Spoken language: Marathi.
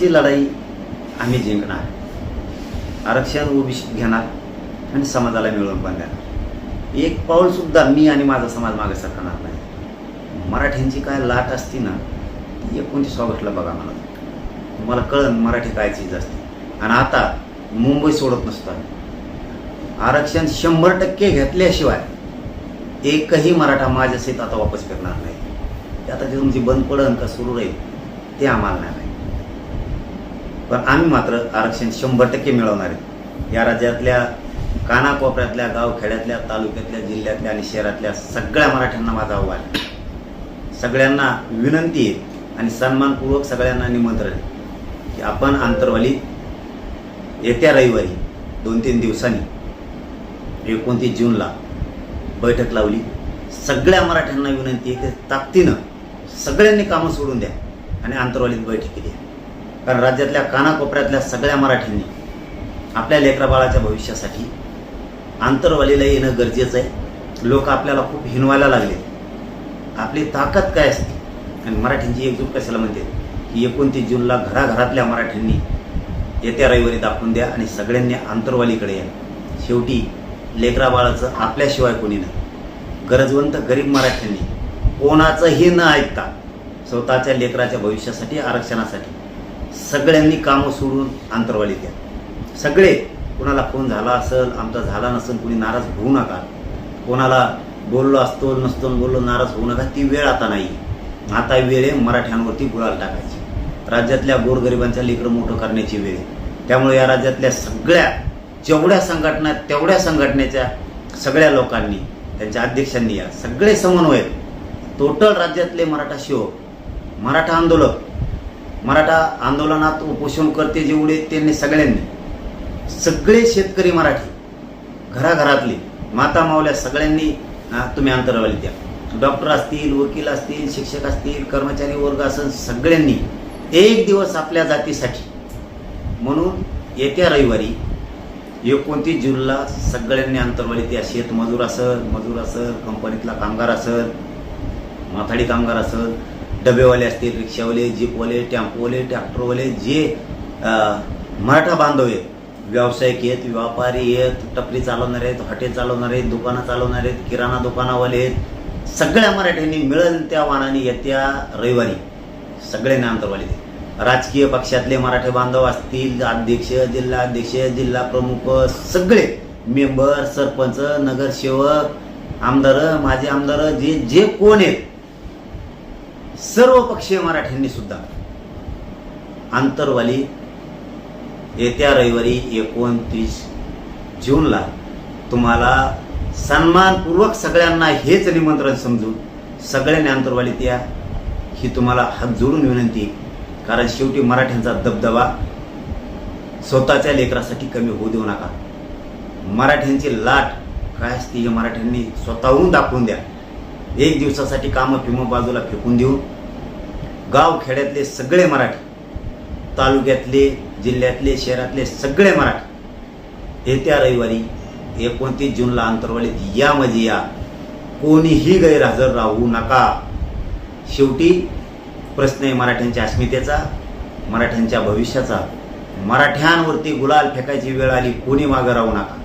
आमची लढाई आम्ही जिंकणार. आरक्षण ओबीसी घेणार आणि समाजाला मिळवून पण देणार. एक पाऊलसुद्धा मी आणि माझा समाज मागे सरकणार नाही. मराठ्यांची काय लाट असती ना ती एकोणतीस ऑगस्टला बघा मला. तुम्हाला कळन मराठी काय चीज असते. आणि आता मुंबई सोडत नसतो आरक्षण शंभर टक्के घेतल्याशिवाय एकही मराठा माझ्या सहित आता वापस फिरणार नाही. ते आता ते तुमची बंद पडन का सुरू राहील ते आम्हाला नाही पण आम्ही मात्र आरक्षण शंभर टक्के मिळवणार आहे. या राज्यातल्या कानाकोपऱ्यातल्या गावखेड्यातल्या तालुक्यातल्या जिल्ह्यातल्या आणि शहरातल्या सगळ्या मराठ्यांना माझा आव्हान सगळ्यांना विनंती आहे आणि सन्मानपूर्वक सगळ्यांना निमंत्रण आहे की आपण आंतरवाली येत्या रविवारी दोन तीन दिवसांनी एकोणतीस जूनला बैठक लावली. सगळ्या मराठ्यांना विनंती आहे की ताकदीनं सगळ्यांनी कामं सोडून द्या आणि आंतरवालीत बैठकी द्या. कारण राज्यातल्या कानाकोपऱ्यातल्या सगळ्या मराठींनी आपल्या लेकराबाळाच्या भविष्यासाठी आंतरवालीला येणं गरजेचं आहे. लोक आपल्याला खूप हिनवायला लागले. आपली ताकद काय असते? आणि मराठींची एकजूट कशाला म्हणते? की एकोणतीस जूनला घराघरातल्या मराठींनी येत्या रविवारी दाखवून द्या आणि सगळ्यांनी आंतरवालीकडे या. शेवटी लेकरा बाळाचं आपल्याशिवाय कोणी नाही. गरजवंत गरीब मराठ्यांनी कोणाचंही न ऐकता स्वतःच्या लेकराच्या भविष्यासाठी आरक्षणासाठी सगळ्यांनी कामं सोडून अंतरवाली द्या सगळे कोणाला फोन झाला असेल आमचा झाला नसेल कोणी नाराज होऊ नका. कोणाला बोललो असतो नसतो बोललो नाराज होऊ नका ती वेळ आता नाही. आता वेळ आहे मराठ्यांवरती गुळाल टाकायची. राज्यातल्या गोरगरिबांच्या लेकरं मोठं करण्याची वेळ आहे. त्यामुळे या राज्यातल्या सगळ्या जेवढ्या संघटना तेवढ्या संघटनेच्या सगळ्या लोकांनी त्यांच्या अध्यक्षांनी या. सगळे समन्वय टोटल राज्यातले मराठा शिव मराठा आंदोलक मराठा आंदोलनात उपोषण करते जेवढे त्यांनी सगळ्यांनी. सगळे शेतकरी मराठी घराघरातले माता मावल्या सगळ्यांनी तुम्ही अंतरावली द्या. डॉक्टर असतील वकील असतील शिक्षक असतील कर्मचारी वर्ग असेल सगळ्यांनी एक दिवस आपल्या जातीसाठी. म्हणून येत्या रविवारी एकोणतीस जूनला सगळ्यांनी अंतरवाली त्या शेतमजूर असेल मजूर असेल कंपनीतला कामगार असेल माथाडी कामगार असेल डबेवाले असतील रिक्षावाले जीपवाले टेम्पोवाले ट्रॅक्टरवाले जे मराठा बांधव आहेत व्यावसायिक आहेत व्यापारी आहेत टपरी चालवणारे आहेत हॉटेल चालवणारे आहेत दुकानं चालवणारे आहेत किराणा दुकानावाले आहेत सगळ्या मराठ्यांनी मिळेल त्या वाणाने येत्या रविवारी. सगळ्यांनी अंतरवाली ते राजकीय पक्षातले मराठे बांधव असतील अध्यक्ष जिल्हाध्यक्ष जिल्हा प्रमुख सगळे मेंबर सरपंच नगरसेवक आमदार माजी आमदार जे जे कोण आहेत सर्व पक्षीय मराठ्यांनी सुद्धा आंतरवाली येत्या रविवारी एकोणतीस जूनला तुम्हाला सन्मानपूर्वक सगळ्यांना हेच निमंत्रण समजून सगळ्यांनी आंतरवालीत या ही तुम्हाला हात जोडून विनंती कारण शेवटी मराठ्यांचा दबदबा स्वतःच्या लेकरासाठी कमी होऊ देऊ नका. मराठ्यांची लाट काय असते हे मराठ्यांनी स्वतःहून दाखवून द्या. एक दिवसासाठी कामं पिमं बाजूला फेकून देऊन गाव खेड्यातले सगळे मराठी तालुक्यातले जिल्ह्यातले शहरातले सगळे मराठी येत्या रविवारी एकोणतीस जूनला अंतरवालीत या म्हणजे या. कोणीही गैरहजर राहू नका. शेवटी प्रश्न आहे मराठ्यांच्या अस्मितेचा मराठ्यांच्या भविष्याचा. मराठ्यांवरती गुलाल फेकायची वेळ आली कोणी मागं राहू नका.